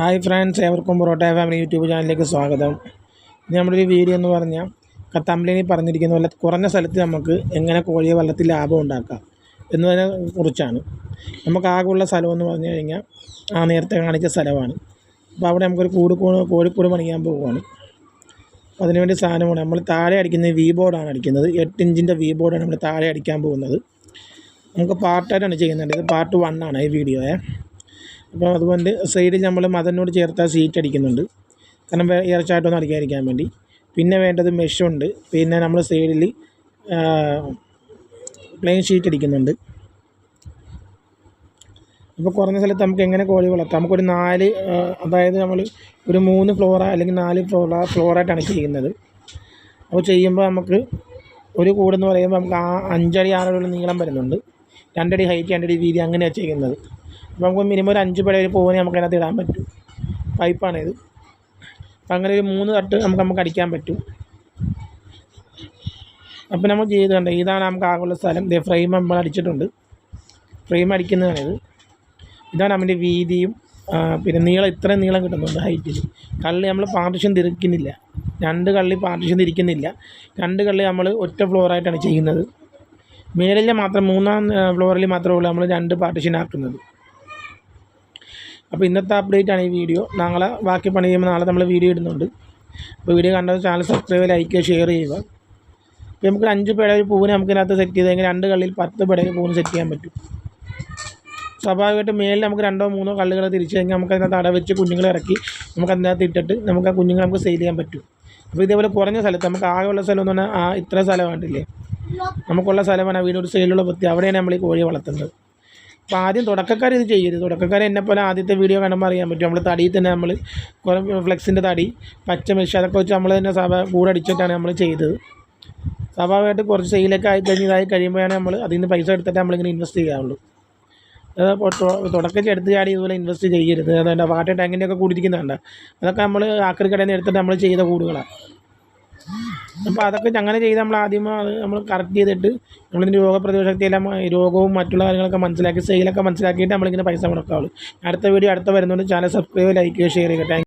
Hi friends ഏവർക്കും parotta family YouTube ചാനലിലേക്ക് സ്വാഗതം. ഇനി നമ്മുടെ വീഡിയോ എന്ന് പറഞ്ഞാൽ തമ്പ്ലിനിൽ പറഞ്ഞിരിക്കുന്ന പോലെ കുറഞ്ഞ സ്ഥലത്ത് നമുക്ക് എങ്ങനെ കോഴിയെ വള്ളത്തിൽ ലാഭം ഉണ്ടാക്കാം എന്നതിനെ കുറിച്ചാണ്. നമുക്ക് ആകെയുള്ള സ്ഥലമെന്ന് പറഞ്ഞു കഴിഞ്ഞാൽ ആ നേരത്തെ കാണിച്ച സ്ഥലമാണ്. അപ്പോൾ അവിടെ നമുക്കൊരു കൂട് കോഴിക്കൂട് പണിയാൻ പോവുകയാണ്. അതിനുവേണ്ടി സാധനമാണ് നമ്മൾ താഴെ അടിക്കുന്ന വി ബോർഡാണ് അടിക്കുന്നത്. എട്ട് ഇഞ്ചിന്റെ വി ബോർഡാണ് നമ്മൾ താഴെ അടിക്കാൻ പോകുന്നത്. നമുക്ക് പാർട്ടായിട്ടാണ് ചെയ്യുന്നത്. ഇത് പാർട്ട് വൺ ആണ് ഈ വീഡിയോയെ. അപ്പോൾ അതുകൊണ്ട് സൈഡിൽ നമ്മൾ മതനോട് ചേർത്ത സീറ്റ് അടിക്കുന്നുണ്ട്. കാരണം ഇറച്ചായിട്ടൊന്നും അടിക്കാതിരിക്കാൻ വേണ്ടി. പിന്നെ വേണ്ടത് മെഷുണ്ട് പിന്നെ നമ്മൾ സൈഡിൽ പ്ലെയിൻ ഷീറ്റ് അടിക്കുന്നുണ്ട്. അപ്പോൾ കുറഞ്ഞ സ്ഥലത്ത് നമുക്ക് എങ്ങനെ കോഴി വളർത്താം? നമുക്കൊരു നാല് അതായത് നമ്മൾ ഒരു മൂന്ന് ഫ്ലോറ അല്ലെങ്കിൽ നാല് ഫ്ലോറ ഫ്ലോറായിട്ടാണ് ചെയ്യുന്നത്. അപ്പോൾ ചെയ്യുമ്പോൾ നമുക്ക് ഒരു കൂടെന്ന് പറയുമ്പോൾ നമുക്ക് ആ അഞ്ചടി ആറടി നീളം വരുന്നുണ്ട്. രണ്ടടി ഹൈറ്റ് രണ്ടടി വീതി അങ്ങനെയാണ് ചെയ്യുന്നത്. നമുക്ക് മിനിമം ഒരു അഞ്ച് പട ഒരു പൂവിനെ നമുക്ക് അതിനകത്ത് ഇടാൻ പറ്റും. പൈപ്പാണിത്. അപ്പം അങ്ങനെ ഒരു മൂന്ന് തട്ട് നമുക്ക് നമുക്ക് അടിക്കാൻ പറ്റും. അപ്പോൾ നമ്മൾ ചെയ്തുകൊണ്ട് ഇതാണ് നമുക്ക് ആകെയുള്ള സ്ഥലം. ഇതേ ഫ്രെയിം നമ്മൾ അടിച്ചിട്ടുണ്ട്. ഫ്രെയിം അടിക്കുന്നതാണിത്. ഇതാണ് അവന്റെ വീതിയും പിന്നെ നീളം ഇത്രയും നീളം കിട്ടുന്നുണ്ട് ഹൈറ്റിൽ കള്ളി നമ്മൾ പാർട്ടിഷൻ തിരിക്കുന്നില്ല. രണ്ട് കള്ളി പാർട്ടിഷൻ തിരിക്കുന്നില്ല. രണ്ട് കള്ളി നമ്മൾ ഒറ്റ ഫ്ലോറായിട്ടാണ് ചെയ്യുന്നത്. മേളിലെ മാത്രം മൂന്നാം ഫ്ലോറിൽ മാത്രമേ ഉള്ളൂ നമ്മൾ രണ്ട് പാർട്ടിഷൻ ആക്കുന്നത്. അപ്പോൾ ഇന്നത്തെ അപ്ഡേറ്റ് ആണ് ഈ വീഡിയോ നാളെ ബാക്കി പണി ചെയ്യുമ്പോൾ നാളെ നമ്മൾ വീഡിയോ ഇടുന്നുണ്ട്. അപ്പോൾ വീഡിയോ കണ്ടത് ചാനൽ സബ്സ്ക്രൈബ് ലൈക്ക് ഷെയർ ചെയ്യുക. അപ്പോൾ നമുക്ക് അഞ്ച് പേട ഒരു പൂവിനെ നമുക്ക് ഇതിനകത്ത് സെറ്റ് ചെയ്തെങ്കിൽ രണ്ട് കള്ളിയിൽ പത്ത് പേടെ പൂവിന് സെറ്റ് ചെയ്യാൻ പറ്റും. സ്വാഭാവികമായിട്ട് മേളിൽ നമുക്ക് രണ്ടോ മൂന്നോ കള്ളുകൾ തിരിച്ചു കഴിഞ്ഞാൽ നമുക്ക് അതിനകത്ത് അട വെച്ച് കുഞ്ഞുങ്ങളെ ഇറക്കി നമുക്ക് അതിനകത്ത് ഇട്ടിട്ട് നമുക്ക് ആ കുഞ്ഞുങ്ങളെ നമുക്ക് സെയിൽ ചെയ്യാൻ പറ്റും. അപ്പോൾ ഇതേപോലെ കുറഞ്ഞ സ്ഥലത്ത് നമുക്ക് ആകെയുള്ള സ്ഥലം എന്ന് പറഞ്ഞാൽ ആ ഇത്ര സ്ഥലം വേണ്ടില്ലേ നമുക്കുള്ള സ്ഥലമാണ് ആ വീടിന്റെ സൈഡിലുള്ള വൃത്തി. അവിടെയാണ് നമ്മൾ ഈ കോഴിയെ വളർത്തുന്നത്. അപ്പോൾ ആദ്യം തുടക്കക്കാർ ഇത് ചെയ്യരുത്. എന്നെ പോലെ ആദ്യത്തെ വീഡിയോ കാണുമ്പോൾ അറിയാൻ പറ്റും. നമ്മൾ തടിയിൽ തന്നെ നമ്മൾ കുറേ ഫ്ലെക്സിന്റെ തടി പച്ച മെഷ് അതൊക്കെ വെച്ച് നമ്മൾ തന്നെ സഭ കൂടടിച്ചിട്ടാണ് നമ്മൾ ചെയ്തത്. സ്വാഭാവികമായിട്ട് കുറച്ച് സെയിലൊക്കെ ആയി കഴിഞ്ഞതായി കഴിയുമ്പോഴാണ് നമ്മൾ അതിൽ നിന്ന് പൈസ എടുത്തിട്ട് നമ്മളിങ്ങനെ ഇൻവെസ്റ്റ് ചെയ്യാവുള്ളൂ. തുടക്കത്തിൽ എടുത്ത് ചാടി ഇതുപോലെ ഇൻവെസ്റ്റ് ചെയ്യരുത്. അതുകൊണ്ട് വാട്ടർ ടാങ്കിന്റെ ഒക്കെ കൂടിയിരിക്കുന്നുണ്ട് അതൊക്കെ നമ്മൾ ആക്രി കടയിൽ നിന്ന് എടുത്തിട്ട് നമ്മൾ ചെയ്ത കൂടുകളാണ് അപ്പോൾ അതൊക്കെ അങ്ങനെ ചെയ്ത് നമ്മൾ ആദ്യം അത് നമ്മൾ കറക്റ്റ് ചെയ്തിട്ട് നമ്മളിതിന്റെ രോഗപ്രതിരോധ എല്ലാം രോഗവും മറ്റുള്ള കാര്യങ്ങളൊക്കെ മനസ്സിലാക്കി സെയിലൊക്കെ മനസ്സിലാക്കിയിട്ട് നമ്മളിങ്ങനെ പൈസ മുടക്കാവുള്ളൂ. അടുത്ത വീഡിയോ അടുത്ത വരുന്നുണ്ട് ചാനൽ സബ്സ്ക്രൈബ് ലൈക്ക് ഷെയർ ചെയ്യുക.